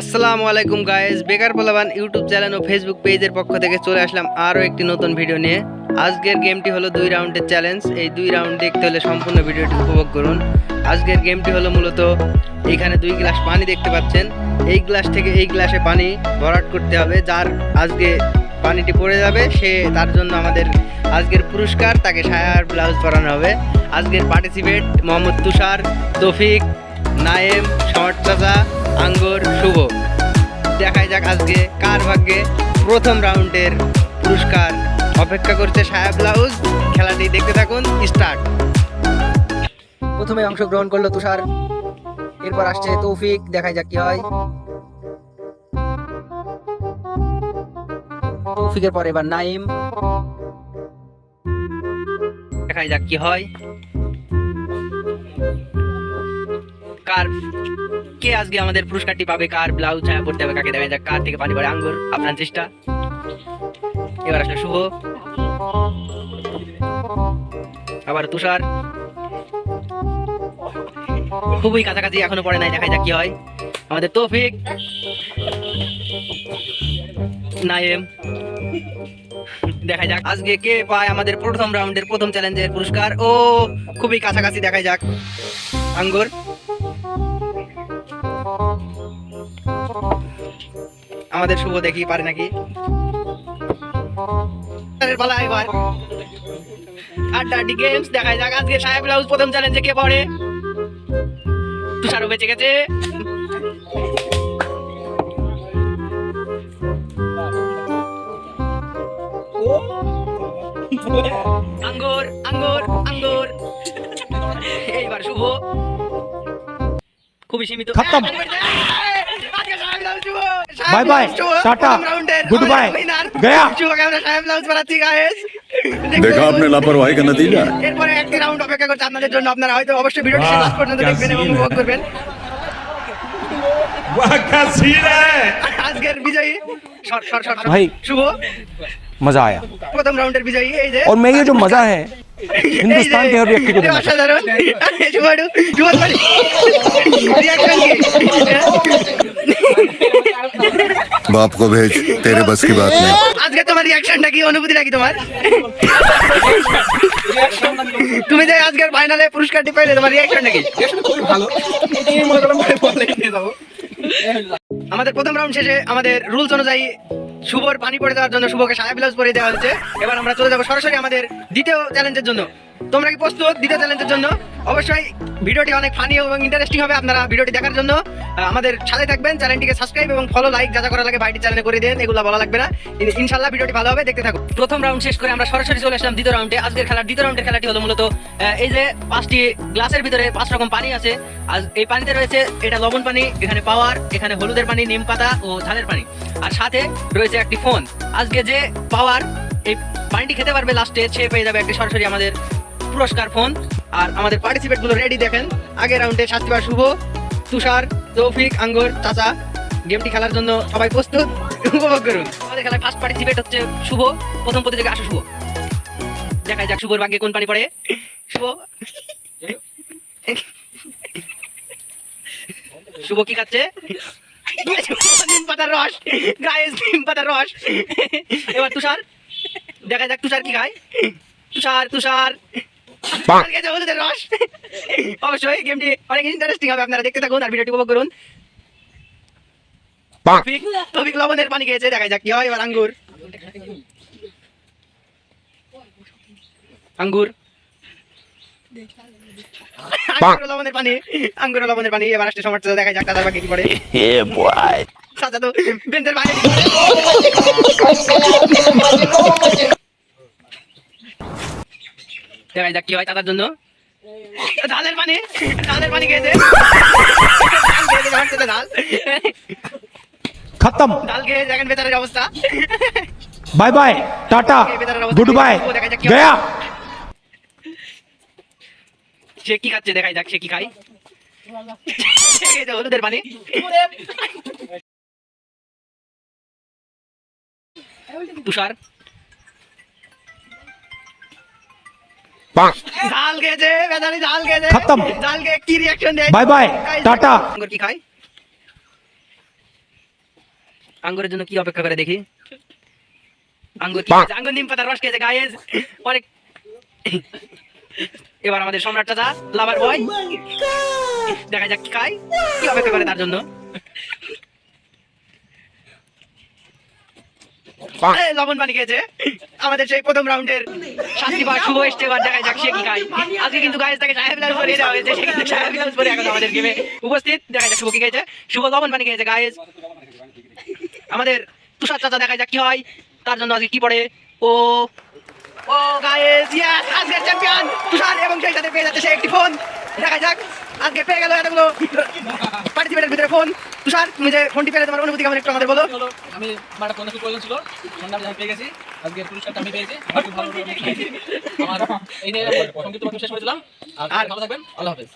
আসসালামু আলাইকুম গাইজ বেকার পোলাবান ইউটিউব চ্যানেল ও ফেসবুক পেজের পক্ষ থেকে চলে আসলাম আরও একটি নতুন ভিডিও নিয়ে। আজকের গেমটি হলো দুই রাউন্ডের চ্যালেঞ্জ এই দুই রাউন্ড দেখতে হলে সম্পূর্ণ ভিডিওটি উপভোগ করুন। আজকের গেমটি হলো মূলত এখানে দুই গ্লাস পানি দেখতে পাচ্ছেন। এই গ্লাস থেকে এই গ্লাসে পানি ভরাট করতে হবে। যার আজকে পানিটি পড়ে যাবে, সে তার জন্য আমাদের আজকের পুরস্কার, তাকে সায়ার ব্লাউজ পরানো হবে। আজকের পার্টিসিপেট মোহাম্মদ তুষার, তফিক, নায়েম শর্ট চাচা আঙ্গুর শুভ। দেখাই যাক আজকে কার ভাগ্যে প্রথম রাউন্ডের পুরস্কার। অপেক্ষা করছে সায়া ব্লাউজ। খেলাটি দেখতে থাকুন স্টার্ট। প্রথমে অংশগ্রহণ করল তুষার। এরপর আসছে তৌফিক দেখাই যাক কি হয়। তৌফিকের পর এবার নাইম। দেখাই যাক কি হয়। কার কে আজকে আমাদের পুরস্কারটি পাবে? কার ব্লাউজ ছায়া পড়তে হবে? কাকে যাক, কার থেকে পানি পড়ে? আঙ্গুর, আপনার চেষ্টা। এবার আসলে শুভ। আবার তুষার। খুবই কাছাকাছি এখনও পড়ে নাই দেখা যাক কি হয়। আমাদের তৌফিক। নাইম দেখা যাক, আজকে কে পায় আমাদের প্রথম রাউন্ডের প্রথম চ্যালেঞ্জের পুরস্কার? ও, খুবই কাছাকাছি দেখা যাক। আঙ্গুর। আমাদের শুভ দেখি পারে নাকি? এর পালা এবার। আড্ডা আড্ডি গেমস দেখায় যাক। আজকে সাহেব ব্লাউজ প্রথম চ্যালেঞ্জে কে পড়ে? তুষারও বেঁচে গেছে। আঙ্গুর আঙ্গুর আঙ্গুর। এইবার শুভ। খুবই সীমিত। খতম। শুভকে আমরা সাহেব ব্লাউজ বানাচ্ছি guys। देखा आपने लापरवाही का नतीजा এরপরে একটি রাউন্ড অপেক্ষা করছে আপনাদের জন্য আপনারা হয়তো অবশ্যই ভিডিওটি শেষ পর্যন্ত क्या দেখবেন এবং scene উপভোগ है। করবেন वाह क्या सीन है আজকের বিজয়ী সর সর সর সর। ভাই। শুভ मजा आया প্রথম রাউন্ডের বিজয়ী এই যে और मैं ये जो मजा है এই हिंदुस्तान যে, के हर व्यक्ति को এই देना चाहिए। বাপ কো ভেজ তেরে বাস কি বাত নেই আজকে তোমার রিয়াকশনটা কি অনুভূতি নাকি তোমার তুমি যে আজকের ফাইনালে পুরস্কারটি পাইলে তোমার রিয়াকশন নাকি আমাদের প্রথম রাউন্ড শেষে আমাদের রুলস অনুযায়ী শুভর পানি পড়ে দেওয়ার জন্য শুভকে সায়া ব্লাউজ পরে দেওয়া হচ্ছে। এবার আমরা চলে যাব সরাসরি আমাদের দ্বিতীয় চ্যালেঞ্জের জন্য। তোমরা কি প্রস্তুত দ্বিতীয় চ্যালেঞ্জের জন্য? অবশ্যই ভিডিওটি অনেক ফানি এবং ইন্টারেস্টিং হবে আপনারা ভিডিওটি দেখার জন্য। আমাদের সাথে থাকবেন, চ্যানেলটিকে সাবস্ক্রাইব এবং ফলো লাইক যা যা করা লাগে বাইটি চ্যানেলে করে দেন, এগুলো বলা লাগবে না। ইনশাল্লাহ ভিডিওটি ভালো হবে, দেখতে থাকুন। প্রথম রাউন্ড শেষ করে আমরা সরাসরি চলে আসলাম দ্বিতীয় রাউন্ডে আজকের খেলার দ্বিতীয় রাউন্ডের খেলাটি হলো মূলত এই যে পাঁচটি গ্লাসের ভিতরে পাঁচ রকম পানি আছে। আজ এই পানিতে রয়েছে, এটা লবণ পানি, এখানে পাওয়ার এখানে হলুদের পানি, নিম পাতা ও ঝালের পানি। আর সাথে রয়েছে একটি ফোন আজকে যে পাওয়ার এই পানিটি খেতে পারবে লাস্টে সে পেয়ে যাবে একটি সরাসরি আমাদের পুরস্কার ফোন। আর আমাদের পার্টিসিপেটগুলো রেডি দেখেন। আগের রাউন্ডে শাস্তিবার শুভ। তুষার, তৌফিক, আঙ্গুর, চাচা গেমটি খেলার জন্য সবাই প্রস্তুত। উপভোগ করুন। আমাদের খেলায় ফার্স্ট পার্টিসিপেট হচ্ছে শুভ। প্রথম প্রতিযোগী আসো, শুভ। দেখা যাক শুভর ভাগ্যে কোন পানি পড়ে। শুভ। শুভ কি খাচ্ছে? নিম পাতার রস। গায়ে নিম পাতার রস। এবার তুষার। দেখা যাক তুষার কি খায়। তুষার তুষার। রস। অবশ্যই গেমটি অনেক ইন্টারেস্টিং হবে আপনারা দেখতে থাকুন আর ভিডিওটি উপভোগ করুন। তৌফিক লবণের পানি খেয়েছে দেখা যাক কি হয় এবার আঙ্গুর। আঙ্গুর। লবণের পানি আঙ্গুর লবণের পানি এবার আসছে সমর্থ দেখা যাক দাদার বাকি কি পড়ে সাজা তো বেঞ্চের বাইরে যাক কি হয় তাদের জন্য। পানি পানি খেয়েছে খতম। খেয়ে দেখেন অবস্থা। Bye bye tata good bye Gaya সে কি খাচ্ছে দেখাই যাক সে কি হলুদের পানি। তুষার। ঝাল খেয়েছে বেচারি খেয়েছে। খতম। ঝাল খেয়ে কি রিয়াকশন দেয় Bye bye, টাটা। আঙ্গুর কি খায়? আঙ্গুরের জন্য কি অপেক্ষা করে দেখি? আঙ্গুর কি আঙ্গুর নিম পাতার রস খেয়েছে গায়েস অনেক এবার আমাদের সম্রাট চাচা লাভার বয় দেখা যাক কি খায় কি অপেক্ষা করে তার জন্য। লবণ পানি খেয়েছে। আমাদের সেই প্রথম রাউন্ডের শাস্তি পাওয়া শুভ এসছে এবার দেখা যাক সে কি খায়। আজকে কিন্তু গায়েস তাকে সাহেব পরিয়ে দেওয়া হয়েছে, সে কিন্তু সাহেব পরে এখন আমাদের গেমে উপস্থিত, দেখা যাক শুভ কি খেয়েছে। শুভ লবণ পানি খেয়েছে গায়েস আমাদের তুষার চাচা দেখা যাক কি হয়। তার জন্য আজকে কি পড়ে? ও ও গাইস ইয়েস আজকের চ্যাম্পিয়ন তুষার এবং সেই সাথে পেয়ে যাচ্ছে সে একটি ফোন দেখা যাক। আজকে পেয়ে গেল এতগুলো পার্টিসিপেটের ভিতরে ফোন তুষার তুমি যে ফোনটি পেলে তোমার অনুভূতি কেমন একটু আমাদের বলো। আমি আমার ফোন ফোনের প্রয়োজন ছিল। ফোনটা আমি পেয়ে গেছি। আজকে পুরস্কারটা আমি পেয়েছি। আমার খুব ভালো আমার এই নিয়ে সংক্ষিপ্ত শেষ করেছিলাম আর- ভালো থাকবেন। আল্লাহ হাফেজ।